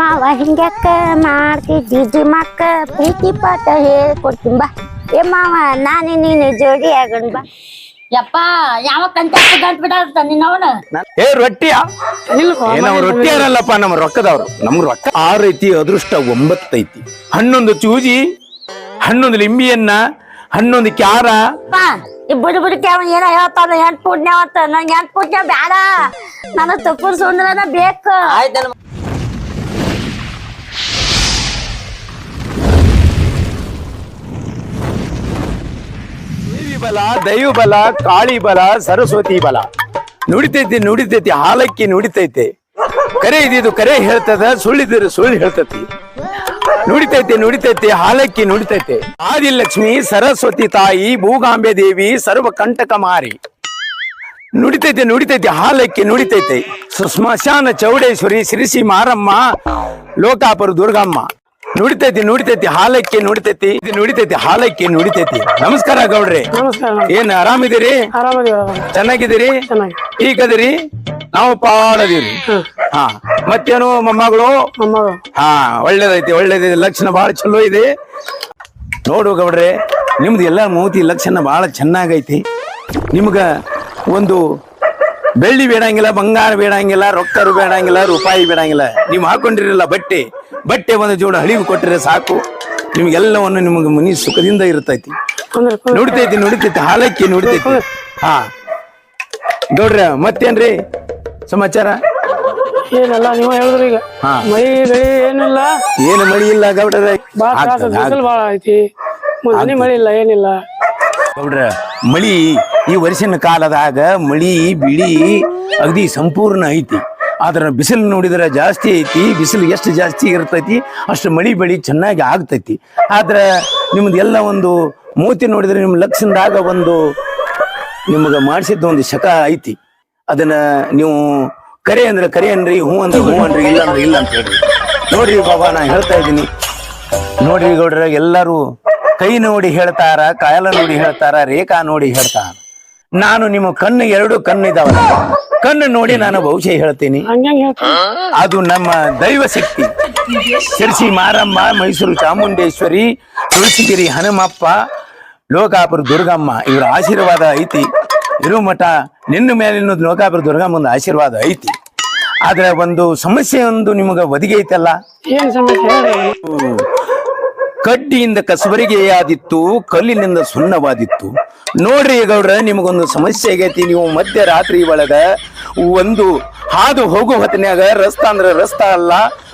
ಮಾವ ಹಿಂಗ್ಯಾಕ ಮಾಡ್ತಿದ್ದಿ? ಮಕ್ಕ ಪ್ರೀತಿ ಪಾಠ ಹೇಳ್ಕೊಡ್ತೀನಿ ಬಾ. ಏ ಮಾವ ನಾನೇ ನೀನು ಜೋಡಿ ಆಗೋಣ ಬಾ. ಯಪ್ಪ ಯಾವ ಕಂತ ಗಂಟ್ ನಿನ್ನವನ ಏ ರೊಟ್ಟಿಯ? ನಾವು ರೊಟ್ಟಿ ಯಾರಲ್ಲಪ್ಪ ನಮ್ಮ ರೊಕ್ಕದವ್ರು. ನಮ್ ರೊಕ್ಕ ಆರು ಐತಿ ಅದೃಷ್ಟ ಒಂಬತ್ತೈತಿ ಹನ್ನೊಂದು ಚೂಜಿ ಹನ್ನೊಂದು ಲಿಂಬಿಯನ್ನ ಹನ್ನೊಂದು ಕ್ಯಾರ. ಅಪ್ಪ ಈ ಅವನ್ ಏನ ಹೇಳ್ತಾನ? ಎಂಟ್ ಪುಣ್ಯ ಅವತ್ತ ನಂಗೆ ಎಂಟ್ ಪುಣ್ಯ ಬೇಡ ನನಗ್ ತಪ್ಪು ಸುಂದ್ರನ ಬೇಕು. ದೇವಿ ಬಲ, ದೈವ ಬಲ, ಕಾಳಿ ಬಲ, ಸರಸ್ವತಿ ಬಲ. ನುಡಿತೈತಿ ನುಡಿತೈತಿ, ಹಾಲಕ್ಕಿ ನುಡಿತೈತೆ. ಕರೆ ಇದಿದು ಕರೆ ಹೇಳ್ತದ ಸುಳ್ಳಿದ್ರೆ ಸುಳ್ಳು ಹೇಳ್ತತಿ. ನುಡಿತೈತೆ ನುಡಿತೈತೆ, ಹಾಲಕ್ಕಿ ನುಡಿತೈತೆ. ಆದಿಲಕ್ಷ್ಮಿ, ಸರಸ್ವತಿ ತಾಯಿ, ಭೂಗಾಂಬೆ ದೇವಿ, ಸರ್ವ ಕಂಟಕ ಮಾರಿ. ನುಡಿತೈತೆ ನುಡಿತೈತೆ, ಹಾಲಕ್ಕಿ ನುಡಿತೈತೆ. ಸ್ಮಶಾನ ಚೌಡೇಶ್ವರಿ ಸಿರಿಸಿ ಮಾರಮ್ಮ, ಲೋಕಾಪುರ ದುರ್ಗಮ್ಮ. ನುಡಿತೈತಿ ನುಡಿತೈತಿ ಹಾಲಕ್ಕೆ ನುಡಿತೈತಿ. ಇದು ನುಡಿತೈತಿ ಹಾಲಕ್ಕಿ ನುಡಿತೈತಿ. ನಮಸ್ಕಾರ ಗೌಡ್ರಿ. ಏನ್ ಆರಾಮಿದ್ದೀರಿ? ಇದೀರಿ ಆರಾಮ ಚೆನ್ನಾಗಿದ್ದೀರಿ? ಈಗ ಈಗದಿರಿ ನಾವು ಪಾಡದಿರಿ ಹಾ. ಮತ್ತೇನು ಮೊಮ್ಮಗಳು? ಹಾ ಒಳ್ಳೇದೈತಿ ಒಳ್ಳೇದೈತಿ ಲಕ್ಷಣ ಬಹಳ ಚಲೋ ಇದೆ. ನೋಡು ಗೌಡ್ರೆ ನಿಮ್ದು ಎಲ್ಲ ಮೂತಿ ಲಕ್ಷಣ ಬಹಳ ಚೆನ್ನಾಗೈತಿ. ನಿಮ್ಗ ಒಂದು ಬೆಳ್ಳಿ ಬೇಡಂಗಿಲ್ಲ ಬಂಗಾರ ಬೇಡಂಗಿಲ್ಲ ರೊಕ್ಕರು ಬೇಡಂಗಿಲ್ಲ ರೂಪಾಯಿ ಬೇಡಂಗಿಲ್ಲ. ನೀವು ಹಾಕೊಂಡಿರಲ್ಲ ಬಟ್ಟೆ ಬಟ್ಟೆ ಒಂದು ಜೋಡ ಹಳಿವು ಕೊಟ್ಟರೆ ಸಾಕು. ನಿಮ್ಗೆಲ್ಲವನ್ನು ನಿಮಗೆ ಮನಿ ಸುಖದಿಂದ ಇರ್ತೈತಿ. ನೋಡ್ತೈತಿ ನುಡಿತೈತಿ ಹಾಲಕ್ಕಿ ನುಡಿತೈತಿ. ಹಾ. ನೋಡ್ರಿ ಮತ್ತೇನ್ರಿ ಸಮಾಚಾರ? ಏನಿಲ್ಲ ನೀವು ಹೇಳಿದ್ರಿ ಈಗ. ಮಳಿ ಬೆಳಿ ಏನಿಲ್ಲ. ಏನು ಮಳಿ ಇಲ್ಲ ಗೌಡ್ರ? ಬಾಳ ಬಿಸಿಲು ಬಾಳ ಐತಿ. ಮಳಿ ಇಲ್ಲ ಏನಿಲ್ಲ. ಗೌಡ್ರ ಮಳಿ ಈ ವರ್ಷಿನ ಕಾಲದಾಗ ಮಳಿ, ಬಿಳಿ, ಅಗದಿ ಸಂಪೂರ್ಣ ಐತಿ. ಆದ್ರೆ ಬಿಸಿಲು ನೋಡಿದ್ರೆ ಜಾಸ್ತಿ ಐತಿ, ಬಿಸಿಲು ಎಷ್ಟು ಜಾಸ್ತಿ ಇರ್ತೈತಿ, ಅಷ್ಟು ಮಳಿ, ಬೆಳಿ ಚೆನ್ನಾಗಿ ಆಗ್ತೈತಿ. ಆದ್ರೆ ನಿಮ್ದು ಎಲ್ಲ ಒಂದು ಮೂತಿ ನೋಡಿದ್ರೆ ನಿಮ್ಮ ಲಕ್ಷಣದಾಗ ಒಂದು ನಿಮಗೆ ಮಾಡಿಸಿದ ಒಂದು ಶಕ ಐತಿ. ಅದನ್ನ ನೀವು ಕರೆ ಅಂದ್ರೆ ಕರೆ ಅನ್ರಿ ಹ್ಞೂ ಅಂದ್ರೆ ಹೂ ಅನ್ರಿ, ಇಲ್ಲ ಅಂದ್ರೆ ಇಲ್ಲ ಅಂತ ಹೇಳಿ ನೋಡ್ರಿ ಬಾಬಾ, ನಾ ಹೇಳ್ತಾ ಇದ್ದೀನಿ. ನೋಡ್ರಿ ಗೌಡ್ರ, ಎಲ್ಲರೂ ಕೈ ನೋಡಿ ಹೇಳ್ತಾರ ಕಾಯಲ ನೋಡಿ ಹೇಳ್ತಾರ, ರೇಖಾ ನೋಡಿ ಹೇಳ್ತಾರ. ನಾನು ನಿಮ್ಮ ಕಣ್ಣು ಎರಡು ಕಣ್ಣು ಇದಾವಲ್ಲ ಕಣ್ಣು ನೋಡಿ ನಾನು ಭವಿಷ್ಯ ಹೇಳ್ತೀನಿ. ಅದು ನಮ್ಮ ದೈವ ಶಕ್ತಿ. ಶಿರ್ಸಿ ಮಾರಮ್ಮ ಮೈಸೂರು ಚಾಮುಂಡೇಶ್ವರಿ ತುಳಸಿಗಿರಿ ಹನುಮಪ್ಪ ಲೋಕಾಪುರ ದುರ್ಗಮ್ಮ ಇವರ ಆಶೀರ್ವಾದ ಐತಿ. ಇರು ಮಠ ನಿನ್ನ ಮೇಲಿನ ಲೋಕಾಪುರ ದುರ್ಗಮ್ಮನ ಆಶೀರ್ವಾದ ಐತಿ. ಆದ್ರೆ ಒಂದು ಸಮಸ್ಯೆ ಒಂದು ನಿಮಗೆ ಒದಗಿ ಐತಲ್ಲ. ಏನ್ ಸಮಸ್ಯೆ ಹೇಳಿ? ಕಡ್ಡಿಯಿಂದ ಕಸಬರಿಗೆ ಆದಿತ್ತು ಕಲ್ಲಿನಿಂದ ಸುಣ್ಣವಾದಿತ್ತು. ನೋಡ್ರಿ ಗೌಡ್ರ, ನಿಮಗೊಂದು ಸಮಸ್ಯೆ ಆಗೈತಿ. ನೀವು ಮಧ್ಯರಾತ್ರಿ ಒಳಗ ಒಂದು ಹಾದು ಹೋಗೋ ಹೊತ್ತಿನಾಗ ರಸ್ತ ಅಂದ್ರೆ ರಸ್ತ ಅಲ್ಲ,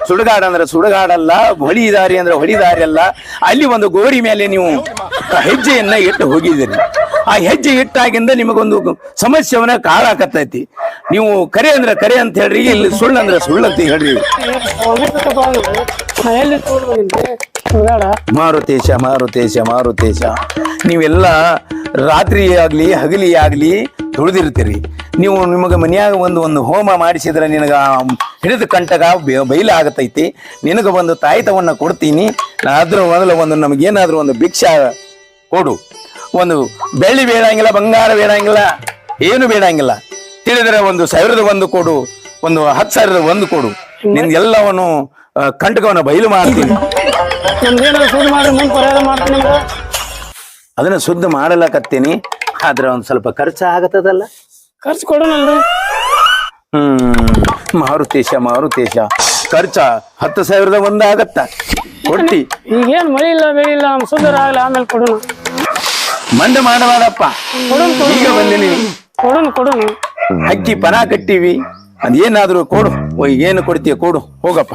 ಸುಡುಗಾಡ ಅಂದ್ರೆ ಸುಡುಗಾಡಲ್ಲ ಹೊಳಿ ದಾರಿ ಅಂದ್ರೆ ಹೊಳಿ ದಾರಿ ಅಲ್ಲ, ಅಲ್ಲಿ ಒಂದು ಗೋರಿ ಮೇಲೆ ನೀವು ಹೆಜ್ಜೆಯನ್ನ ಇಟ್ಟು ಹೋಗಿದ್ದೀರಿ. ಆ ಹೆಜ್ಜೆ ಇಟ್ಟಾಗಿಂದ ನಿಮಗೊಂದು ಸಮಸ್ಯೆವನ್ನ ಕಾಳಾಕತ್ತೈತಿ. ನೀವು ಕರೆ ಅಂದ್ರೆ ಕರೆ ಅಂತ ಹೇಳ್ರಿ, ಇಲ್ಲಿ ಸುಳ್ಳು ಅಂದ್ರೆ ಅಂತ ಹೇಳ್ರಿ. ಮಾರುತೇಶ ಮಾರುತೇಶ ಮಾರುತೇಶ. ನೀವೆಲ್ಲ ರಾತ್ರಿ ಆಗ್ಲಿ ಹಗಲಿ ಆಗ್ಲಿ ತುಳಿದಿರ್ತೀರಿ. ನೀವು ನಿಮಗೆ ಮನೆಯಾಗ ಒಂದು ಒಂದು ಹೋಮ ಮಾಡಿಸಿದ್ರೆ ನಿನಗ ಹಿಡಿದು ಕಂಟಕ ಬೈಲ ಆಗತೈತಿ ನಿನಗ ಒಂದು ತಾಯಿತವನ್ನ ಕೊಡ್ತೀನಿ. ಆದ್ರೂ ಮೊದಲು ಒಂದು ನಮಗೇನಾದ್ರೂ ಒಂದು ಭಿಕ್ಷ ಕೊಡು. ಒಂದು ಬೆಳ್ಳಿ ಬೇಡಂಗಿಲ್ಲ, ಬಂಗಾರ ಬೇಡಂಗಿಲ್ಲ, ಏನು ಬೇಡಂಗಿಲ್ಲ. ತಿಳಿದ್ರೆ ಒಂದು ಸಾವಿರದ ಒಂದು ಕೊಡು, ಒಂದು ಹತ್ತು ಸಾವಿರದ ಒಂದು ಕೊಡು. ನಿನ್ಗೆಲ್ಲವನ್ನು ಕಂಟಕವನ್ನ ಬಯಲು ಮಾಡ್ತೀನಿ. ನಮ್ದೇನಾದ್ರು ಸುದ್ದಿ ಮಾಡಿ ಮುಂದೆ ಪರಿಹಾರ ಮಾಡ್ತೀನಿ ನಿಮ್ಗೆ ಅದನ್ನ ಶುದ್ಧ ಮಾಡಲಕತ್ತೀನಿ ಆದ್ರೆ ಒಂದ್ ಸ್ವಲ್ಪ ಖರ್ಚು ಆಗತ್ತದಲ್ಲ? ಖರ್ಚು ಕೊಡೋಣಲ್ರಿ. ಹ್ಮ್ ಮಾರುತೇಶ ಮಾರುತೇಶ. ಖರ್ಚ ಹತ್ತು ಸಾವಿರದ ಒಂದ ಆಗತ್ತ. ಕೊಟ್ಟಿ. ಈಗೇನ್ ಮಳಿ ಇಲ್ಲ ಬೆಳಿ ಇಲ್ಲ ನಮ್ ಸುಂದರ ಆಗಲ್ಲ ಆಮೇಲೆ ಕೊಡೋಣ. ಮಂಡ ಮಾಡಬೇಡಪ್ಪ ಈಗ ಬಂದಿನಿ. ಕೊಡೋಣ ಕೊಡೋಣ. ಅಕ್ಕಿ ಪನ ಕಟ್ಟಿವಿ. ಅದೇನಾದ್ರೂ ಕೊಡು. ಓ, ಏನು ಕೊಡ್ತೀಯ ಕೊಡು. ಹೋಗಪ್ಪ.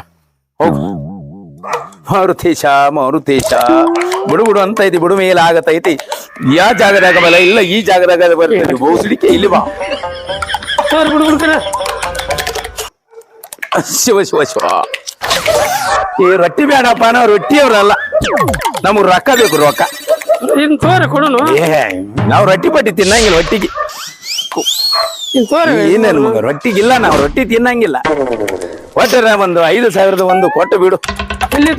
ಹೋಗು. ಮಾರುತೇಶ ಮಾರುತೇಶ ಬುಡು ಬುಡು ಅಂತ ಐತಿ ಬುಡು ಮೇಲೆ ಆಗತೈತಿ ಯಾ ಜಾಗದಾಗ ಬಲ ಇಲ್ಲ ಈ ಜಾಗದಾಗ ಬರ್ತೈತಿ. ಬಹುಸಡಿಕೆ ಇಲ್ಲಿ ಬಾ. ಶಿವ ಶಿವ ಶಿವ. ಈ ರೊಟ್ಟಿ ಬೇಡಪ್ಪ ನಾವು ರೊಟ್ಟಿ ಅವ್ರಲ್ಲ ನಮಗ್ ರೊಕ್ಕ ಬೇಕು ರೊಕ್ಕ. ತೋರಿ ಕೊಡೋಣ ನಾವು ರೊಟ್ಟಿ ಪಟ್ಟಿ ತಿನ್ನಂಗಿಲ್ಲ ಹೊಟ್ಟಿಗೆ ಇನ್ ಏನೇನು ಮಗ ರೊಟ್ಟಿಗಿಲ್ಲ ನಾವು ರೊಟ್ಟಿ ತಿನ್ನಂಗಿಲ್ಲ. ಒಟ್ಟರೆ ಒಂದು ಐದು ಸಾವಿರದ ಒಂದು ಕೊಟ್ಟು ಬಿಡು. ಇಲ್ಲಿ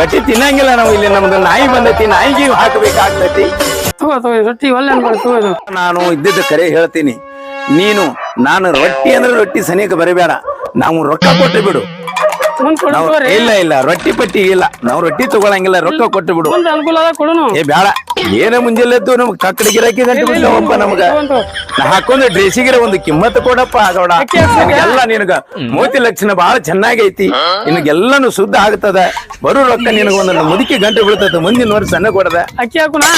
ರೊಟ್ಟಿ ತಿನ್ನಂಗಿಲ್ಲ ನಾವು ಇಲ್ಲಿ ನಮ್ದು ನಾಯಿ ಬಂದೈತಿ ನಾಯಿಗೆ ಹಾಕಬೇಕಾಗ್ತೈತಿ. ರೊಟ್ಟಿ ಒಳ್ಳೆ ನಾನು ಇದ್ದಿದ್ದ ಕರೆ ಹೇಳ್ತೀನಿ. ನೀನು ನಾನು ರೊಟ್ಟಿ ಅಂದ್ರೆ ರೊಟ್ಟಿ ಸನಿಹಕ್ಕೆ ಬರಬೇಡ. ನಾವು ರೊಕ್ಕ ಕೊಟ್ಟು ಬಿಡು. ನಾವು ಇಲ್ಲ ಇಲ್ಲ ರೊಟ್ಟಿ ಪಟ್ಟಿ ಇಲ್ಲ. ನಾವ್ ರೊಟ್ಟಿ ತಗೊಳಂಗಿಲ್ಲ ರೊಕ್ಕ ಕೊಟ್ಟು ಬಿಡು. ಅನುಕೂಲ ಕೊಡುನು. ಏ ಬೇಡ ಏನ ಮುಂಜಾನೆದ್ದು ನಮ್ ಕಕ್ಕಡ ಗಿರಾಕಿ ಗಂಟೆ ಬಿಡ್ತಾವಪ್ಪ ನಮಗ. ನಾ ಹಾಕೊಂಡ ಡ್ರೆಸ್ಸಿಗಿರ ಒಂದು ಕಿಮ್ಮತ್ ಕೊಡಪ್ಪ ಅದೋಡ? ನಿನಗೆಲ್ಲ ನಿನಗ ಮೋತಿ ಲಕ್ಷಣ ಬಹಳ ಚೆನ್ನಾಗೈತಿ. ನಿನಗೆಲ್ಲಾನು ಶುದ್ಧ ಆಗ್ತದ. ಬರೋ ರೊಕ್ಕ ನಿನಗ ಒಂದು ಮುದುಕಿ ಗಂಟೆ ಬೀಳ್ತದ ಮುಂದಿನ ವರ್ಷ ಸಣ್ಣ ಕೊಡದ. ಅಕ್ಕಿ ಹಾಕುನಾ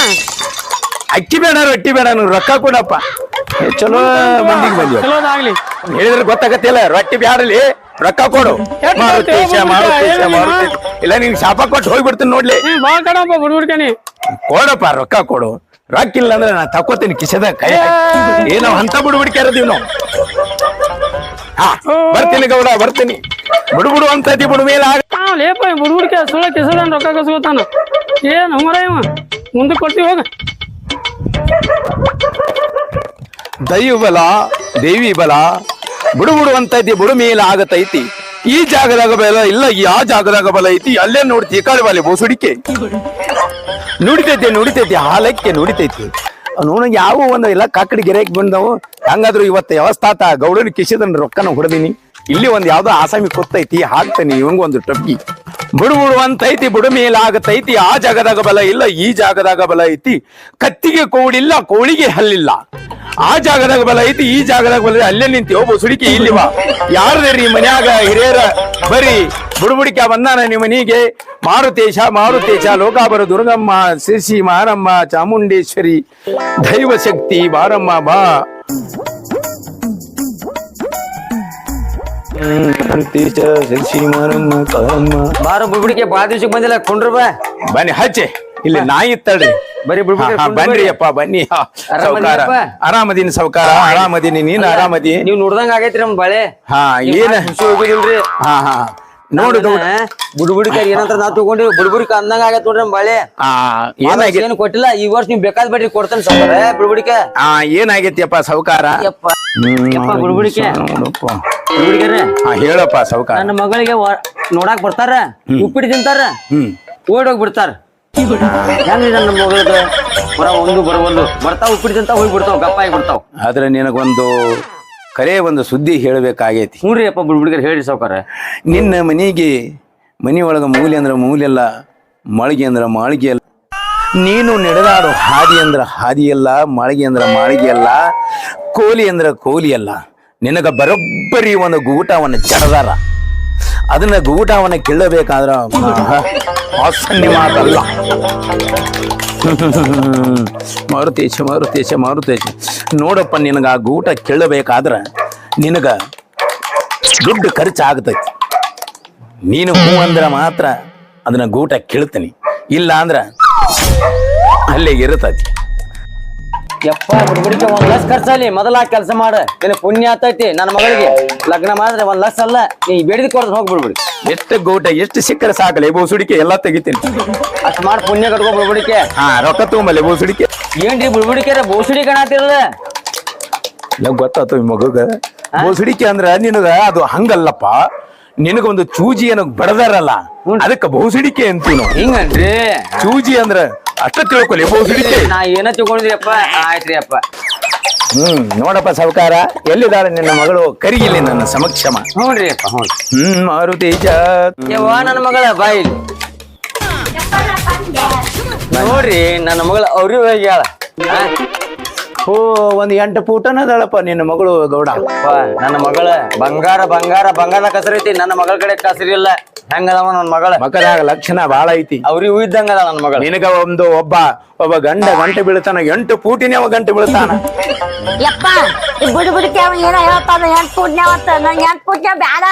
ಅಕ್ಕಿ ಬೇಡ ರೊಟ್ಟಿ ಬೇಡ ನೀವು ರೊಕ್ಕ ಕೊಡಪ್ಪ. ಏ, ಚಲೋ ಮಂದಿಗೆ ಬಂದ್ವಿ ಚಲೋದಾಗ್ಲಿ. ಹೇಳಿದ್ರೆ ಗೊತ್ತಾಗತ್ತಿಲ್ಲ ರೊಟ್ಟಿ ಬ್ಯಾಡಲಿ. ರೊಕ್ಕ ಕೊಡು. ಏನು ಮಾರುತೇಶ ಇಲ್ಲ ನೀನ್ ಶಾಪ ಕೊಟ್ಟು ಹೋಗ್ಬಿಡ್ತೀನಿ ನೋಡ್ಲಿ. ಏ ಬಾಳ ಕಡಪ್ಪ ಬುಡ್ಬುಡ್ಕನಿ ಕೊಡಪ್ಪ ರೊಕ್ಕ ಕೊಡು. ರೊಕ್ಕ ಇಲ್ಲ ಅಂದ್ರೆ ನಾ ತಕೋತೀನಿ ಕಿಸದ ಕೈ. ಹಾಕಿ. ಏ ನಾವ್ ಅಂತ ಬಿಡ್ಬಿಡ್ಕ್ಯಾರದೀವ್ ನಾವು ಹಾ ಬರ್ತೀನಿ ಗೌಡ ಬರ್ತೀನಿ. ಬಿಡು ಬಿಡು ಅಂತ ಬಿಡು ಮೇಲೆ ಆಗ. ಹಾ ಲೇಪ ಬುಡ್ಬುಡ್ಕೆ ಸುಳ ಕಿಸದನ್ ರೊಕ್ಕ ಕಸ್ಕೊತಾನ ಏನ್ ಮರ ಇವ? ಮುಂದಕ್ಕೆ ಕೊಡ್ತೀವಿ ಹೋಗ. ದೈವ ಬಲ ದೇವಿ ಬಲ ಬುಡು ಬುಡು ಅಂತ ಐತಿ ಬುಡು ಮೇಲೆ ಆಗತೈತಿ ಈ ಜಾಗದಾಗ ಬಲ ಇಲ್ಲ ಆ ಜಾಗದಾಗ ಬಲ ಐತಿ. ಅಲ್ಲೇ ನೋಡ್ತಿ, ಈ ಬಾಲೆ ಬೋಸುಡಿಕೆ. ನುಡಿತೈತಿ ನುಡಿತೈತಿ, ಹಾಲಕ್ಕೆ ನುಡಿತೈತಿ. ನೋಡ, ಯಾವ ಒಂದು ಇಲ್ಲ, ಕಾಕಡಿ ಗೆರೆಗೆ ಬಂದವು. ಹಂಗಾದ್ರು ಇವತ್ತು ವ್ಯವಸ್ಥಾತ ಗೌಡನ ಕಿಸಿದನ್ ರೊಕ್ಕನ ಹೊಡೆದಿನಿ. ಇಲ್ಲಿ ಒಂದು ಯಾವ್ದೋ ಆಸಾಮಿ ಕೊತ್ತೈತಿ, ಹಾಕ್ತೇನೆ ಇವಂಗ ಒಂದು ಟಪ್ಪಿ ಬುಡು ಬುಡು ಅಂತೈತಿ ಬುಡು ಮೇಲೆ ಆಗತೈತಿ ಆ ಜಾಗದಾಗ ಬಲ ಇಲ್ಲ, ಈ ಜಾಗದಾಗ ಬಲ ಐತಿ. ಕತ್ತಿಗೆ ಕೋಳಿಲ್ಲ ಕೋಳಿಗೆ ಹಲ್ಲಿಲ್ಲ. ಆ ಜಾಗದಾಗ ಬಲ ಐತಿ ಈ ಜಾಗದಾಗ ಬಲ. ಅಲ್ಲೇ ನಿಂತಿ ಒಬ್ಬ ಸುಡಿಕೆ ಇಲ್ಲಿ ಬಾ. ರೀ ಮನ್ಯಾಗ ಹಿರಿಯರ? ಬರಿ ಬುಡುಬುಡಿಕ ಬಂದಾನ ನಿಮ್ಮ ಮನಿಗೆ. ಮಾರುತೇಶ ಮಾರುತೇಶ ಲೋಕಾಬರ ದುರ್ಗಮ್ಮ ಶಿರ್ಸಿ ಮಾರಮ್ಮ ಚಾಮುಂಡೇಶ್ವರಿ ದೈವ ಶಕ್ತಿ ಬಾರಮ್ಮ ಬಾ. ಮಾರಮ್ಮ ಬಾರ ಬುಡ್ಬಿಡಿಕೆ ಬಾ ದಿವ್ಸಕ್ಕೆ ಬಂದಿಲ್ಲ ಕುಂಡ್ರ ಬಾ. ಬನ್ನಿ ಹಚ್ಚೆ. ಇಲ್ಲಿ ನಾಯಿ ಇತ್ತಳ್ರಿ ಬರೀ ಬನ್ನಿ ಹಾ, ಹಾ, ಅಪ್ಪ ಬನ್ನಿ. ಹಾ, ಸೌಕಾರ? ಆರಾಮದೀನಿ ಸೌಕಾರ. ಆರಾಮದೀನಿ ನೀನ್ ಆರಾಮದಿ ನೀವ್ ನೋಡ್ದಂಗ ಆಗೈತ್ರಿ ನಮ್ ಬಾಳೆ. ಹಾ ಏನ್? ಹೋಗಿದಿಲ್ರಿ ಹಾ ಹಾ. ನೋಡು ಏನಂತ ನಾ ತಗೊಂಡಿವಿ. ಬುಡ್ಬುಡಿಕ ಅಂದಂಗ ಆಗೈತ್ ನೋಡ್ರಿ ನಮ್ ಬಾಳೆ. ಆ ಏನಾಗೈತಿ ಏನು ಕೊಟ್ಟಿಲ್ಲ. ಈ ವರ್ಷ ನೀವ್ ಬೇಕಾದ ಬೇಡ್ರಿ ಕೊಡ್ತೇನೆ ಸೌಕಾರ ಬುಡ್ಬುಡಿಕೆ. ಆ ಏನಾಗೈತಿಯಪ್ಪ ಸೌಕಾರ? ಬುಡ್ಬುಡಿಕೆ. ಹಾ ಹೇಳಪ್ಪ ಸೌಕಾರ. ನನ್ನ ಮಗಳಿಗೆ ನೋಡಾಕ್ ಬರ್ತಾರ ಉಪ್ಪಿಟ್ಟು ತಿಂತಾರ ಹ್ಮ್. ನನ್ನ ಮಗಳದ ಬರ ಒಂದು ಬರವಲ್ದು ಬರ್ತಾವ ಉಪ್ಪಿಟ್ಟು ತಿಂತಾವ ಹೋಗಿ ಬಿಡ್ತಾವ ಗಪ್ಪ ಆಗಿ ಬಿಡ್ತಾವ. ಆದ್ರೆ ನಿನಗೊಂದು ಕರೆ ಒಂದು ಸುದ್ದಿ ಹೇಳಬೇಕಾಗೈತಿ. ಹ್ಞೂರಿ ಅಪ್ಪ ಹೇಳಿ ಸಾವ್ಕಾರ. ನಿನ್ನ ಮನೆಗೆ ಮನಿ ಒಳಗ ಮೂಲೆ ಅಂದ್ರ ಮೂಲೆಲ್ಲ ಮಳಿಗೆ ಅಂದ್ರ ಮಾಳಿಗೆ ಅಲ್ಲ. ನೀನು ನಡೆದಾಡು ಹಾದಿ ಅಂದ್ರ ಹಾದಿಯಲ್ಲ ಮಾಳಿಗೆ ಅಂದ್ರ ಮಾಳಿಗೆ ಅಲ್ಲ ಕೋಲಿ ಅಂದ್ರ ಕೋಲಿ ಅಲ್ಲ. ನಿನಗ ಬರೋಬ್ಬರಿ ಒಂದು ಗೂಟವನ್ನು ಜಡದಾರ. ಅದನ್ನ ಗೂಟವನ್ನ ಕೇಳಬೇಕಾದ್ರ ಮಾತಲ್ಲ. ಮಾರುತೇಶ ಮಾರುತೇಶ ಮಾರುತೇಶ. ನೋಡಪ್ಪ, ನಿನಗ ಆ ಗೂಟ ಕೇಳಬೇಕಾದ್ರ ನಿನಗ ದುಡ್ಡು ಖರ್ಚು ಆಗ್ತೈತಿ ನೀನು ಹೂ ಅಂದ್ರ ಮಾತ್ರ ಅದನ್ನ ಗೂಟ ಕೇಳ್ತೀನಿ. ಇಲ್ಲ ಅಂದ್ರ ಅಲ್ಲೇ ಇರ್ತೈತಿ. ಯಪ್ಪ ಬುಡ್ಬುಡಿಕೆ ಒಂದ್ ಲಕ್ಷ ಖರ್ಚಲ್ಲಿ ಮೊದಲ ಕೆಲಸ ಮಾಡ. ನಿನ್ ಪುಣ್ಯ ಆತೈತಿ ನನ್ನ ಮಗಳಿಗೆ. ಲಗ್ನ ಮಾಡಿದ್ರೆ ಒಂದ್ ಲಕ್ಷ ಅಲ್ಲ ನೀ ಬೇಡಿದ ಕೊಡ್ದು ಹೋಗಿ ಬಿಡ್ಬಿಡಿ ಎಷ್ಟು ಗೌಟ ಎಷ್ಟು ಸಿಕ್ಕರೆ ಸಾಕಲ್ಲ ಬೋಸುಡಿಕೆ ಎಲ್ಲ ತೆಗಿತೀನಿ. ಅಷ್ಟು ಮಾಡಿ ಪುಣ್ಯ ಕಟ್ಕೊ ಬಿಡ್ಬಿಡಿಕೆ. ಹಾ ರೊಕ್ಕ ತಗೊಂಬಲ್ಲ ಬೋಸುಡಿಕೆ. ಏನ್ರಿ ಬಿಡ್ಬಿಡಿಕೆ ಬೋಸುಡಿ ಕಾಣತಿರಲ್ಲ ನಂಗೆ ಗೊತ್ತಾತು ಈ ಮಗುಗ. ಬೋಸುಡಿಕೆ ಅಂದ್ರ ನಿನಗ ಅದು ಹಂಗಲ್ಲಪ್ಪ. ನಿನಗೊಂದು ಚೂಜಿ ಏನೋ ಬಡದಾರಲ್ಲ ಅದಕ್ಕೆ ಬಹುಸಿಡಿಕೆ ಅಂತೀವಿ ನಾವು ಹಿಂಗನ್ರಿ? ಚೂಜಿ ಅಂದ್ರ ಅಷ್ಟ ತಿಳ್ಕೊಲಿ ಬಹುಸಿಡಿಕೆ ನಾ ಏನ ತಗೊಂಡ್ರಿ ಅಪ್ಪ ಆಯ್ತ್ರಿ ಅಪ್ಪ. ಹ್ಮ್ ನೋಡಪ್ಪ ಸಾವುಕಾರ ಎಲ್ಲಿದ್ದಾಳೆ ನಿನ್ನ ಮಗಳು? ಕರಿಗಿಲಿ ನನ್ನ ಸಮಕ್ಷಮ. ನೋಡ್ರಿ ಅಪ್ಪ ಹ್ಞೂ ಹ್ಮ್ ಮಾರುತಿ ಯವ್ವ ನನ್ನ ಮಗಳ ಬಾಯಿ ನೋಡ್ರಿ ನನ್ನ ಮಗಳ ಅವ್ರಿ ಹೋಗ್ಯಾಳ? ಓ ಒಂದ್ ಎಂಟು ಪೂಟನ ಅದಾಳಪ್ಪ ನಿನ್ನ ಮಗಳು ಗೌಡ. ಅಪ್ಪ, ನನ್ನ ಮಗಳ ಬಂಗಾರ ಬಂಗಾರ ಬಂಗಾರ ಕಸರೈತಿ. ನನ್ನ ಮಗಳ ಕಡೆ ಕಸರಿಲ್ಲ ಹೆಂಗದವ ನನ್ ಮಗಳ? ಮಗದಾಗ ಲಕ್ಷಣ ಬಾಳ ಐತಿ. ಅವ್ರಿಗೆ ಇದ್ದಂಗ ಅದ ನನ್ನ ಮಗಳ. ನಿನಗ ಒಂದು ಒಬ್ಬ ಒಬ್ಬ ಗಂಡ ಗಂಟೆ ಬೀಳ್ತಾನ ಎಂಟು ಪೂಟಿನೇ ಅವ ಗಂಟೆ ಬೀಳ್ತಾನ. ಯಪ್ಪ ಬಿಡು ಬುಡಿ ಬುಡಿಕೆ ಅವ ಏನೋ ಹೇಳ್ತಾನ ಎಂಟ್ ಪೂಟ್ನೆ ಅವತ್ತ ನಂಗೆ ಎಂಟ್ ಪೂಟ್ನೆ ಬ್ಯಾಡ.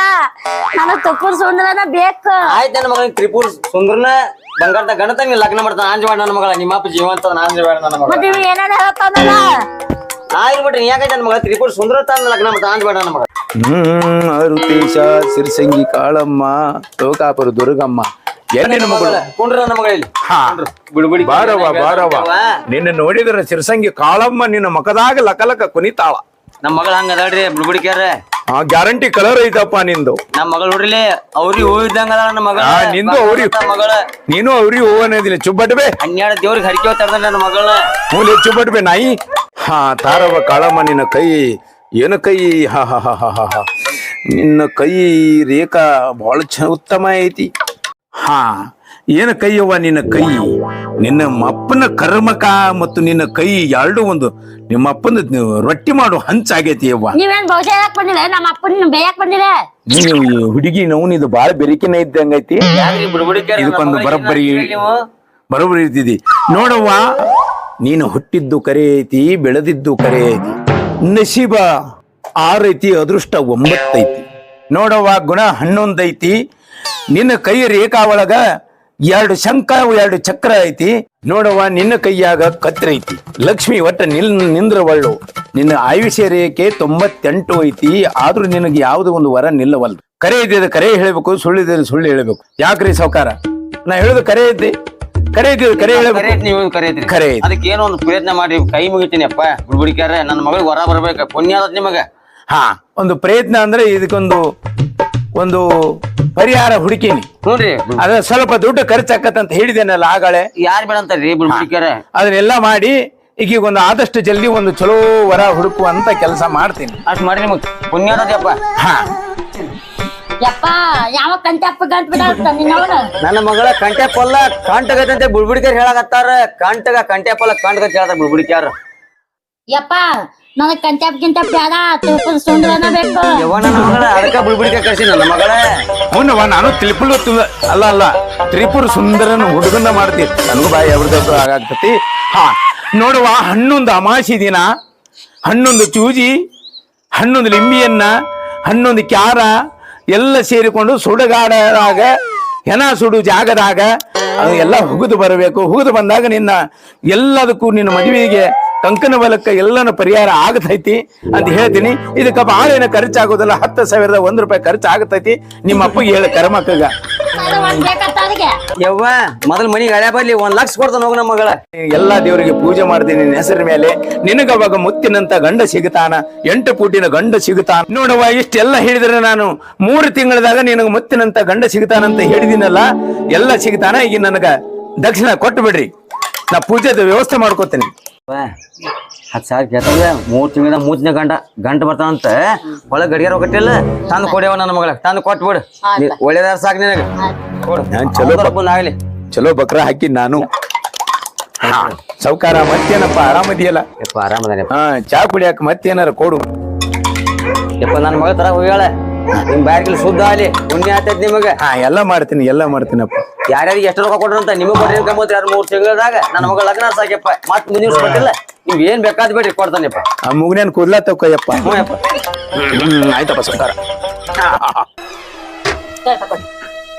ನನಗ್ ತುಪ್ಪರ್ ಸುಂದ್ರನ ಬೇಕು. ಆಯ್ತು ನನ್ನ ಮಗಳ ತ್ರಿಪುರ್ ಸುಂದ್ರನ ಬಂಗಾರದ ಗಣತ ಲಗ್ನ ಮಾಡ್ತಾನ. ಆಂಜವಾಡ ನನ್ನ ಮಗಳ. ನಿಮ್ಮ ಅಪ್ಪ ಜೀವಂತ ಆಂಜವಾಡ ನನ್ನ ಮಗಳ. ಮತ್ತೆ ಏನೇನ ಹೇಳ್ತಾನಲ್ಲ? ಯಾಕೈತೆ ನನ್ನ ಮಗಳ? ತ್ರಿಪುರ ಸುಂದರ ತಾನ ಲಗ್ನ ಮಾಡ್ತಾನ ಆಂಜವಾಡ ನನ್ನ ಮಗಳ. ಹ್ಮ್ ಸಿರ್ಸಂಗಿ ಕಾಳಮ್ಮ ತೋಕಾಪುರ ದುರ್ಗಮ್ಮ. ಎಲ್ಲಿ ಮಗಳು? ಕುಂಡ್ರ ನನ್ನ ಇಲ್ಲಿ ಹಾ. ಬಿಡ್ಬಿಡಿ ನೋಡಿದ್ರ ಸಿರಿಸಂಗಿ ಕಾಳಮ್ಮ ನಿನ್ನ ಮಕದಾಗ ಲಕಲಕ ಕುನಿತಾಳ ನಮ್ಮ ಮಗಳ ಹಂಗ ಅದಾಳ್ರಿ ಬಿಡ್ಬಿಡಿಕ್ಯಾರ ಆ ಗ್ಯಾರಂಟಿ ಕಲರ್ ಐತಪ್ಪ ನಿಂದು. ನಮ್ಮ ಮಗಳು ನೋಡ್ರಿಲಿ ಅದಾಳ ನನ್ನ ಮಗಳ. ಆ, ನಿಂದು ಅವ್ರಿ- ನಮ್ಮ ಮಗಳ. ನೀನು ಅವ್ರಿ ಹೂ ಅನ್ನೋದಿಲ್ಲ. ಚುಬ್ಬಟ್ಬೆ ಹನ್ನೆರಡು ದೇವ್ರಿಗೆ ಹರಿಕೆ ನನ್ನ ಮಗಳ. ಮೂಲೆ ಚುಬ್ಬಟ್ಬೆ ನಾಯಿ. ಹಾ ತಾರವ ಕಾಳಮ್ಮ ನಿನ್ನ ಕೈ ಏನ ಕೈ? ಹಾ ಹಾ ಹಾ ಹಾ ಹಾ ಹಾ. ನಿನ್ನ ಕೈ ರೇಖಾ ಬಹಳ ಚ ಉತ್ತಮ ಐತಿ. ಹಾ ಏನ ಕೈಯವ್ವ ನಿನ್ನ ಕೈ? ನಿನ್ನ ಅಪ್ಪನ ಕರ್ಮಕ ಮತ್ತು ನಿನ್ನ ಕೈ ಎರಡು ಒಂದು ನಿಮ್ಮ ಅಪ್ಪನ ರೊಟ್ಟಿ ಮಾಡು ಹಂಚಾಗೈತಿ ಅವ್ವ. ನೀವೇನ್ ಬಹುಶಃ ಬಂದಿಲ್ಲ? ನಮ್ಮ ಅಪ್ಪನ ಬೇಯಕ್ ಬಂದಿಲ್ಲ? ನೀನು ಈ ಹುಡುಗಿ ನೋವು ಇದು ಬಾಳ ಬೆರಿಕಿನ ಇದ್ದಂಗೈತಿ ಇದಕ್ಕೊಂದು ಬರೋಬ್ಬರಿ ಬರೋಬ್ಬರಿ ಇರ್ತಿದಿ. ನೋಡವ್ವ ನೀನು ಹುಟ್ಟಿದ್ದು ಕರೆ ಐತಿ ಬೆಳೆದಿದ್ದು ಕರೆ ಐತಿ. ನಸೀಬ ಆರೈತಿ ಅದೃಷ್ಟ ಒಂಬತ್ತೈತಿ. ನೋಡವ ಗುಣ ಹನ್ನೊಂದೈತಿ. ನಿನ್ನ ಕೈ ರೇಖಾ ಒಳಗ ಎರಡು ಶಂಕ ಎರಡು ಚಕ್ರ ಐತಿ. ನೋಡವ ನಿನ್ನ ಕೈಯಾಗ ಕತ್ರ ಐತಿ. ಲಕ್ಷ್ಮಿ, ಒಟ್ಟ ನಿಲ್ ನಿಂದ್ರ ಒಳ್ಳು ನಿನ್ನ ಆಯುಷ್ಯ ರೇಖೆ ತೊಂಬತ್ತೆಂಟು ಐತಿ. ಆದ್ರೂ ನಿನಗೆ ಯಾವ್ದು ಒಂದು ವರ ನಿಲ್ಲವಲ್ದು. ಕರೆ ಇದ್ದಿದ್ದು ಕರೆ ಹೇಳ್ಬೇಕು ಸುಳ್ಳಿದ್ದ ಸುಳ್ಳು ಹೇಳ್ಬೇಕು. ಯಾಕ್ರಿ ಸಾವ್ಕಾರ? ನಾ ಹೇಳುದು ಕರೆ ಐತಿ ಕರೆ ಇದ್ದಿದ್ದು ಕರೆ ಹೇಳ್ಬೇಕು. ಕರೆ ಐತಿ, ನೀವು ಐತ್ರಿ. ಐತಿ. ಅದಕ್ಕೆ ಏನೋ ಒಂದು ಪ್ರಯತ್ನ ಮಾಡಿ ಕೈ ಮುಗಿತೀನಿ ಅಪ್ಪ ಬುಡ್ಬುಡಿಕ್ಯಾರ ನನ್ನ ಮಗಳಿಗೆ ವರ ಬರ್ಬೇಕ. ಪುಣ್ಯ ಆದತ್ ನಿಮಗ. ಹಾ ಒಂದು ಪ್ರಯತ್ನ ಅಂದ್ರೆ ಇದಕ್ಕೊಂದು ಒಂದು ಪರಿಹಾರ ಹುಡುಕಿನಿ. ನೋಡ್ರಿ. ಅದ ಸ್ವಲ್ಪ ದುಡ್ಡು ಖರ್ಚಾಕತ್ತಂತ ಹೇಳಿದೇನಲ್ಲ ಆಗಳೇ ಯಾರ್ ಬೇಡ ಅಂತಾರ್ರಿ ಬುಡ್ಬುಡಿಕ್ಯಾರ ಅದನ್ನೆಲ್ಲ ಮಾಡಿ ಈಗ ಒಂದು ಆದಷ್ಟು ಜಲ್ದಿ ಒಂದು ಚಲೋ ವರ ಹುಡುಕುವಂತ ಕೆಲಸ ಮಾಡ್ತೀನಿ. ಅಷ್ಟ್ ಮಾಡಿ ನಿಮಗ್. ಪುಣ್ಯ ಆದತ್ಯಪ್ಪ ಹಾ. ಯಪ್ಪ ಯಾವ ಕಂಟಪ್ಪ ಗಂಟ್ ನಿನ್ನವನ ನನ್ನ ಮಗಳ ಕಂಟೆಪಲ್ಲ ಕಂಟಗತ್ತಂತೆ ಬುಡ್ಬುಡಿಕ್ಯಾರ ಹೇಳಕತ್ತಾರ. ಕಂಟಗ ಕಂಟೆಪಲ್ಲ ಕಂಟಗ ಕಂಟಗತ್ ಹೇಳ್ತಾರ ಬುಡ್ಬುಡಿಕ್ಯಾರ ಯಪ್ಪ ನನಗ್ ಕಂಟಪ್ ಗಿಂಟಪ್ ಬೇಡ ತುಪ್ಪದ ಸುಂದ್ರನ ಬೇಕು. ಯವ್ವ ನನ್ನ ಮಗಳ ಅದಕ್ಕ ಬುಡ್ಬುಡಿಕ್ಯಾರ ಕಳ್ಸಿ ನನ್ನ ಮಗಳ. ಹುಣ್ಣವ ನಾನು ತ್ರಿಪುಲ್ ಅಲ್ಲ ಅಲ್ಲ ತ್ರಿಪುರ ಸುಂದರನ ಹುಡುಗನ ಮಾಡ್ತೀನಿ ನನಗೂ ಬಾಯಿ ಅವ್ರದ್ದು ಆಗಾಗ್ತತಿ ಹಾ ನೋಡುವ ಹನ್ನೊಂದು ಅಮಾಸಿ ದಿನ ಹನ್ನೊಂದು ಚೂಜಿ ಹನ್ನೊಂದು ಲಿಂಬಿಯನ್ನ ಹನ್ನೊಂದು ಕ್ಯಾರ ಎಲ್ಲ ಸೇರಿಕೊಂಡು ಸುಡುಗಾಡದಾಗ ಹೆಣ ಸುಡು ಜಾಗದಾಗ ಅದು ಎಲ್ಲ ಹುಗಿದು ಬರಬೇಕು ಹುಗಿದು ಬಂದಾಗ ನಿನ್ನ ಎಲ್ಲದಕ್ಕೂ ನಿನ್ನ ಮದುವೆಗೆ ಕಂಕನ ಬಲಕ್ಕ ಎಲ್ಲನ ಪರಿಹಾರ ಆಗತೈತಿ ಅಂತ ಹೇಳ್ತೀನಿ. ಇದಕ್ಕ ಬಾಳ ಏನು ಖರ್ಚಾಗೋದಿಲ್ಲ ಹತ್ತು ಸಾವಿರದ ಒಂದ್ ರೂಪಾಯಿ ಖರ್ಚು ಆಗತೈತಿ ನಿಮ್ಮ ಅಪ್ಪಗೆ ಹೇಳ ಕರ್ಮಕ್ಕಗ ಯವ್ವ ಮೊದಲ್ ಮನಿಗೆ ಹಳೆ ಬರ್ಲಿ ಒಂದ್ ಲಕ್ಷ ಕೊಡ್ತಾನ ಹೋಗ ನಮ್ಮ ಮಗಳ. ಎಲ್ಲಾ ದೇವರಿಗೆ ಪೂಜೆ ಮಾಡ್ತೀನಿ ನಿನ್ನ ಹೆಸರ ಮೇಲೆ. ನಿನಗ ಅವಾಗ ಮುತ್ತಿನಂತ ಗಂಡ ಸಿಗುತ್ತಾನ ಎಂಟು ಪೂಟಿನ ಗಂಡ ಸಿಗುತ್ತಾನ. ನೋಡವ್ವ ಇಷ್ಟೆಲ್ಲ ಹೇಳಿದ್ರೆ ನಾನು ಮೂರು ತಿಂಗಳದಾಗ ನಿನಗ ಮುತ್ತಿನಂತ ಗಂಡ ಸಿಗುತ್ತಾನಂತ ಹೇಳಿದಿನಲ್ಲ ಎಲ್ಲ ಸಿಗುತ್ತಾನ. ಈಗ ನನಗ ದಕ್ಷಿಣ ಕೊಟ್ಟು ಬಿಡ್ರಿ. ನಾ ಪೂಜೆದ ವ್ಯವಸ್ಥೆ ಮಾಡ್ಕೋತೀನಿ. ಹತ್ತು ಸಾವಿರ ಕೇಳ್ತಂದ್ರೆ ಮೂರ್ ತಿಂಗಳ ಮೂತಿನ ಗಂಟ ಗಂಟ ಬರ್ತಾನಂತ. ಒಳಗೆ ಗಡಿಗೆ ಹೋಗಿಲ್ಲ ತಂದು ಕೊಡ್ಯವ ನನ್ನ ಮಗಳ ತಂದು ಕೊಟ್ಬಿಡು ನೀ ಒಳ್ಳೇದಾರ ಸಾಕು ನಿನಗ. ನಾನ್ ಚಲೋ ಆಗ್ಲಿ. ಚಲೋ ಬಕ್ರ ಹಾಕಿ ನಾನು. ಹಾ, ಸೌಕಾರ ಮತ್ತೇನಪ್ಪ? ಆರಾಮದಿಯಲ್ಲ ಯಪ್ಪ ಆರಾಮದಾನಪ್ಪ ಹಾ ಚಾ ಕುಡಿಯಾಕ ಮತ್ತೇನಾರ ಕೊಡು. ಯಪ್ಪ ನನ್ನ ಮಗಳ ತರ ಹೋಗ್ಯಾಳ. ನಿಮ್ ಬ್ಯಾರ್ಗಿಲ್ ಶುದ್ಧ ಆಗ್ಲಿ ಪುಣ್ಯ ಆತೈತಿ ನಿಮಗ. ಹಾ ಎಲ್ಲ ಮಾಡ್ತೀನಿ ಎಲ್ಲ ಮಾಡ್ತೀನಪ್ಪ. ಯಾರ್ಯಾರಿಗೆ ಎಷ್ಟು ರೊಕ್ಕ ಅಂತ ನಿಮಗೆ ಕೊಡ್ರಿ ಕಂಬತ್ರಿ ಯಾರು ಮೂರ್ ತಿಂಗಳದಾಗ ನನ್ನ ಮಗಳ ಲಗ್ನ ಸಾಕ್ಯಪ್ಪ ಮತ್ ಮುಂದಿನ ಕೊಟ್ಟಿಲ್ಲ. ನೀವ್ ಏನ್ ಬೇಕಾದ್ ಬೇಡ್ರಿ ಕೊಡ್ತಾನಪ್ಪ. ಆ ಮುಗ್ನೇನ್ ಕೂದ್ಲ ತಕೋಯಪ್ಪ ಹ್ಞೂ ಯಪ್ಪ ಹ್ಮ್, ಆಯ್ತಪ್ಪ ಸೌಕಾರ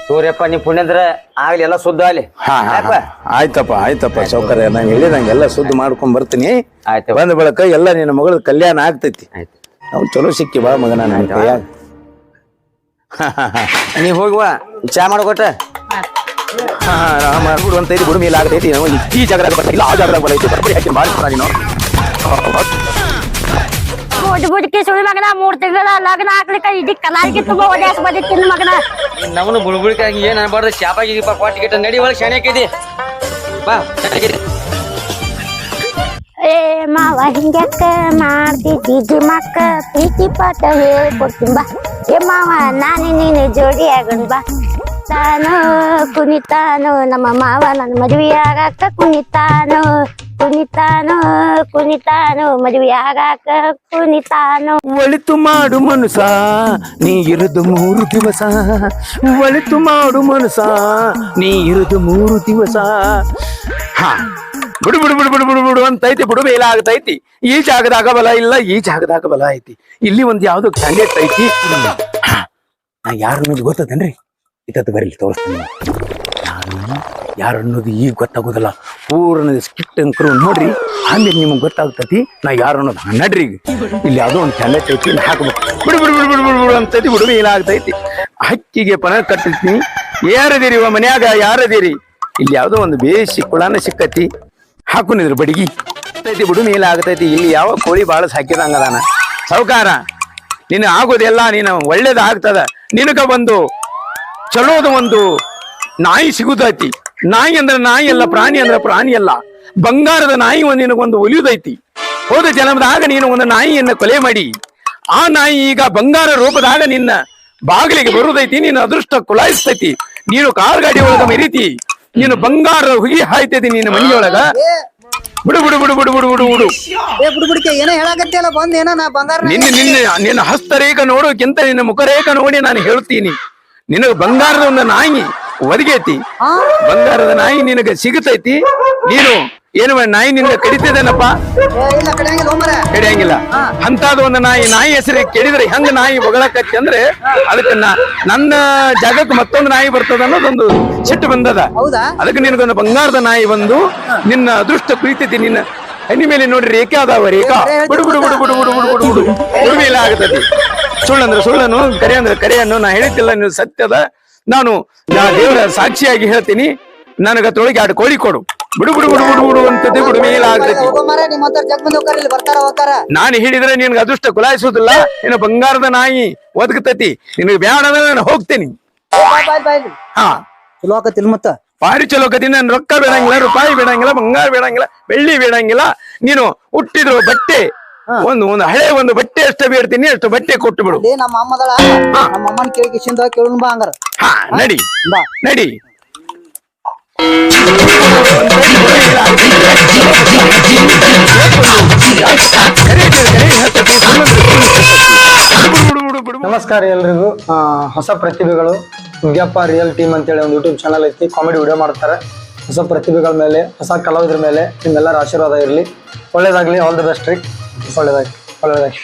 ಸೂರ್ಯಪ್ಪ ನೀವ್ ಪುಣ್ಯದ್ರ ಆಗ್ಲಿ ಎಲ್ಲ ಶುದ್ಧ ಆಗ್ಲಿ. ಹಾ ಹಾ. ಆಯ್ತಪ್ಪ ಆಯ್ತಪ್ಪ ಸೌಕರ್ಯ. ನಾನು ಹೇಳಿದಂಗೆ ಎಲ್ಲ ಸುದ್ದಿ ಮಾಡ್ಕೊಂಡ್ ಬರ್ತೀನಿ. ಆಯ್ತು. ಬಂದ ಬಳಕ ಎಲ್ಲ ನಿನ್ನ ಮಗಳ ಕಲ್ಯಾಣ ಆಗ್ತೈತಿ. ಆಯ್ತು. ನಾವು ಚಲೋ ಸಿಕ್ಕಿ ಬಾ ಮಗನ ನಾನು ಕೈಯಾಗ. ನೀವ್ ಹೋಗುವ ಚಾ ಮಾಡ್ಕೊಟ್ಟ ಮಾಡ್ಬಿಡುವಂತ ಇದು ಬುಡುಮಿ ಇಲ್ಲ ಆಗತೈತಿ ನಾವು ಈ ಜಾಗದಾಗ ಬರ್ತಾ ಇಲ್ಲ ಆ ಜಾಗದಾಗ ಬರೈತಿ ಬರ್ಬರಿ ಹಾಕಿ ಮಾಡಿ ನೀನು. ಬುಡ್ ಬುಡ್ಕಿ ಸುಳಿ ಮಗನ ಮೂರ್ ತಿಂಗಳ ಲಗ್ನ ಹಾಕ್ಲಿಕ್ಕ ಇಡೀ ಕಲಾರ್ಗಿ ತುಂಬಾ ಒಡ್ಯಾಸ್ ಬಂದಿತ್ತು ನಿನ್ ಮಗನ. ನಮ್ಮನ್ನು ಬುಳ್ಬುಳಿಕಾಗಿ ಏನ್ ಅನ್ಬಾರ್ದು ಶಾಪಾಗಿ ಗಿಟ್ಟ ನಡಿ ಒಳಗೆ ಶಾಣೆ ಹಾಕಿದಿ. ಬಾ. ಏ ಮಾವ ಹಿಂಗ್ಯಾಕ ಮಾಡ್ತಿದ್ದಿ ಮಕ್ಕ ಪ್ರೀತಿ ಪಾಠ ಹೇಳ್ಕೊಡ್ತೀನಿ ಬಾ. ಏ ಮಾವ, ನಾನೇ ನೀನು ಜೋಡಿ ಆಗೋಣ, ಬಾ. ತಾನು ಕುಣಿತಾನು, ನಮ್ಮ ಮಾವ ನನ್ನ ಮದುವೆ ಆಗಾಕ ಕುಣಿತಾನು ಕುಣಿತಾನು ಕುಣಿತಾನು, ಮದುವೆ ಆಗಾಕ ಕುಣಿತಾನು. ಒಳಿತು ಮಾಡು ಮನುಸ ನೀ ಇರುದು ಮೂರು ದಿವಸ. ಒಳಿತು ಮಾಡು ಮನುಸ ನೀ ಇರುದು ಮೂರು ದಿವಸ. ಹಾ. ಬಿಡು ಬಿಡು ಬಿಡು ಬಿಡು ಬಿಡು ಬಿಡು ಅಂತೈತಿ ಬಿಡು ಬೇಲ ಆಗತೈತಿ ಈ ಜಾಗದಾಗ ಬಲ ಇಲ್ಲ ಈ ಜಾಗದಾಗ ಬಲ ಐತಿ ಇಲ್ಲಿ ಒಂದ್ ಯಾವ್ದು ಕ್ಯಾಂಡಿಡೇಟ್ ಐತಿ ನಾ ಯಾರು ಅನ್ನೋದು ಗೊತ್ತದೇನ್ರಿ ಇತ್ತ ಬರಲಿ ತೋರಿಸ್ತೀನಿ ಯಾರು ಯಾರು ಅನ್ನೋದು ಈಗ ಗೊತ್ತಾಗೋದಲ್ಲ ಪೂರ್ಣ ಸ್ಕಿಟ್ ಅಂಕರು ನೋಡ್ರಿ ಹಂಗೆ ನಿಮ್ಗೆ ಗೊತ್ತಾಗ್ತತಿ ನಾ ಯಾರು ಅನ್ನೋದು ನಡ್ರಿ. ಇಲ್ಲಿ ಯಾವುದೋ ಒಂದು ಕ್ಯಾಂಡಿಡೇಟ್ ಐತಿ ಹಾಕ್ಬೇಕು ಬಿಡು ಬಿಡು ಬಿಡು ಬಿಡು ಬಿಡು ಬಿಡು ಅಂತೈತಿ ಬಿಡು ಇಲ್ಲ ಆಗ್ತೈತಿ ಹಕ್ಕಿಗೆ ಪಣ ಕಟ್ಟಿರ್ತೀನಿ ಯಾರದಿರಿ ಮನ್ಯಾಗ ಯಾರದಿರಿ ಇಲ್ಲಿ ಯಾವುದೋ ಒಂದು ಬೇಸಿ ಕುಳಾನ ಸಿಕ್ಕತಿ ಹಾಕೊಂಡಿದ್ರು ಬಡಿಗಿ. ಆಗ್ತೈತಿ ಬಿಡು, ನೀಲ ಆಗ್ತೈತಿ. ಇಲ್ಲಿ ಯಾವ ಕೋಳಿ ಬಾಳ ಸಾಕಿದಂಗದಾನ. ಸೌಕಾರ ನೀನು ಆಗೋದೆಲ್ಲ ನೀನು ಒಳ್ಳೇದು ಆಗ್ತದ ನಿನಗ ಒಂದು ಚಲೋದ ಒಂದು ನಾಯಿ ಸಿಗುದೈತಿ. ನಾಯಿ ಅಂದ್ರೆ ನಾಯಿ ಅಲ್ಲ, ಪ್ರಾಣಿ ಅಂದ್ರೆ ಪ್ರಾಣಿ ಅಲ್ಲ. ಬಂಗಾರದ ನಾಯಿ ಒಂದು ನಿನಗೊಂದು ಒಲಿಯುದೈತಿ. ಹೋದ ಜನ್ಮದಾಗ ನೀನು ಒಂದು ನಾಯಿಯನ್ನ ಕೊಲೆ ಮಾಡಿ. ಆ ನಾಯಿ ಈಗ ಬಂಗಾರ ರೂಪದಾಗ ನಿನ್ನ ಬಾಗಿಲಿಗೆ ಬರುದೈತಿ, ನಿನ್ನ ಅದೃಷ್ಟ ಕುಲಾಯಿಸ್ತೈತಿ. ನೀನು ಕಾರ್ ಗಾಡಿ ಒಳಗ ಮೆರಿತಿ. ನೀನು ಬಂಗಾರ ಹುಗಿ ಹಾಯ್ತೈತಿ ನಿನ್ನ ಮನಿಯೊಳಗ. ಬಿಡು ಬಿಡು ಬಿಡು ಬಿಡು ಬಿಡು ಬಿಡು ಬಿಡು. ಏ ಬುಡ್ಬುಡಿಕೆ ಏನೋ ಹೇಳಾಕತ್ತಿಯಲ್ಲ ಬಂದ್ ಏನೋ ನಾ ಬಂಗಾರ ನಿನ್ನ ನಿನ್ನ ನಿನ್ನ ಹಸ್ತರೇಖ ನೋಡೋಕ್ಕಿಂತ ನಿನ್ನ ಮುಖರೇಖ ನೋಡಿ ನಾನು ಹೇಳ್ತೀನಿ. ನಿನಗ ಬಂಗಾರದ ಒಂದು ನಾಯಿ ಒದಗೈತಿ. ಬಂಗಾರದ ನಾಯಿ ನಿನಗ ಸಿಗತೈತಿ. ನೀನು ಏನು ನಾಯಿ ನಿನ್ನ ಕಡಿತಿದ್ದೇನಪ್ಪ ಕಡಿಯಂಗಿಲ್ಲ. ಅಂತದ ಒಂದು ನಾಯಿ ನಾಯಿ ಹೆಸರು ಕೆಡಿದ್ರೆ ಹೆಂಗ ನಾಯಿ ಬಗಳಕತ್ತಿ ಅಂದ್ರೆ ಅದಕ್ಕೆ ನನ್ನ ಜಾಗಕ್ಕೆ ಮತ್ತೊಂದು ನಾಯಿ ಬರ್ತದ ಅನ್ನೋದೊಂದು ಸಿಟ್ಟು ಬಂದದ. ಅದಕ್ಕೆ ನಿನಗೊಂದು ಬಂಗಾರದ ನಾಯಿ ಬಂದು ನಿನ್ನ ಅದೃಷ್ಟ ಪ್ರೀತಿ ನಿನ್ನ ಹೆಣ್ಣಿ ಮೇಲೆ ನೋಡಿ ರೇಖೆ ಅದಾವ ರೇಖಾ? ಬಿಡು ಬಿಡು ಬಿಡು ಬಿಡು ಬಿಡು ಬಿಡು ಬಿಡು ಬಿಡು ಆಗತೈತಿ ಸುಳ್ಳಂದ್ರೆ ಸುಳ್ಳನು ಕರೆ ಅಂದ್ರೆ ಕರೆಯನ್ನು ನಾ ಹೇಳಿದ್ದಿಲ್ಲ ನೀವು ಸತ್ಯದ. ನಾನು ನಾ ದೇವರ ಸಾಕ್ಷಿಯಾಗಿ ಹೇಳ್ತೀನಿ. ನನಗ ತೊಳಗೆ ಎರಡು ಕೋಳಿ ಕೊಡು. ಬಿಡು ಬಿಡು ಬಿಡು ಬಿಡು ಬಿಡು ಅಂತದ್ದು ಬಿಡು ಇಲ್ಲ ಆಗ್ತೈತಿ ಹೋಗೋ ಮಾರ ನಿಮ್ಮ ಹತ್ರ ಜಗ್ ಮಂದಿ ಹೋಗ್ತಾರ ಇಲ್ಲಿ ಬರ್ತಾರ ಹೋಗ್ತಾರ? ನಾನು ಹೇಳಿದ್ರೆ ನಿನ್ಗೆ ಅದೃಷ್ಟ ಕುಲಾಯಿಸುದಿಲ್ಲ ನಿನ್ನ ಬಂಗಾರದ ನಾಯಿ ಒದಗತತಿ ನಿನಗೆ ಬ್ಯಾಡ ಅಂದ್ರೆ ನಾನು ಹೋಗ್ತೇನೆ. ಹಾ. ಚಲೋ ಆಕತಿಲ್ ಮತ್ತ. ಭಾರಿ ಚಲೋ ಕತಿ ನಾನು ರೊಕ್ಕ ಬೇಡಂಗಿಲ್ಲ ರೂಪಾಯಿ ಬೇಡಂಗಿಲ್ಲ ಬಂಗಾರ ಬೇಡಂಗಿಲ್ಲ ಬೆಳ್ಳಿ ಬೇಡಂಗಿಲ್ಲ. ನೀನು ಹುಟ್ಟಿದ್ರು ಬಟ್ಟೆ. ಒಂದು ಒಂದು ಹಳೆ ಒಂದು ಬಟ್ಟೆ ಅಷ್ಟೇ ಬೇಡ್ತೀನಿ ಅಷ್ಟು ಬಟ್ಟೆ ಕೊಟ್ಟು ಬಿಡು. ನಮ್ಮ ಅಮ್ಮದಳ. ನಮ್ಮ ಅಮ್ಮನ ಕೇಳಿ ಕಿಶಿಂದ ಕೇಳೋಣ ಬಾ ಹಂಗಾರ. ಹಾ? ನಡಿ. ಬಾ. ನಡಿ. ನಮಸ್ಕಾರ ಎಲ್ರಿಗೂ. ಹೊಸ ಪ್ರತಿಭೆಗಳು ಮುಗ್ಯಪ್ಪ ರಿಯಲ್ ಟೀಮ್ ಅಂತೇಳಿ ಒಂದು ಯೂಟ್ಯೂಬ್ ಚಾನಲ್ ಐತಿ. ಕಾಮಿಡಿ ವಿಡಿಯೋ ಮಾಡ್ತಾರೆ. ಹೊಸ ಪ್ರತಿಭೆಗಳ ಮೇಲೆ, ಹೊಸ ಕಲಾವಿದರ ಮೇಲೆ ನಿಮ್ಮೆಲ್ಲರ ಆಶೀರ್ವಾದ ಇರಲಿ. ಒಳ್ಳೇದಾಗಲಿ. ಆಲ್ ದ ಬೆಸ್ಟ್ ರೀ. ಒಳ್ಳೇದಾಗಿ ಒಳ್ಳೇದಾಗಿ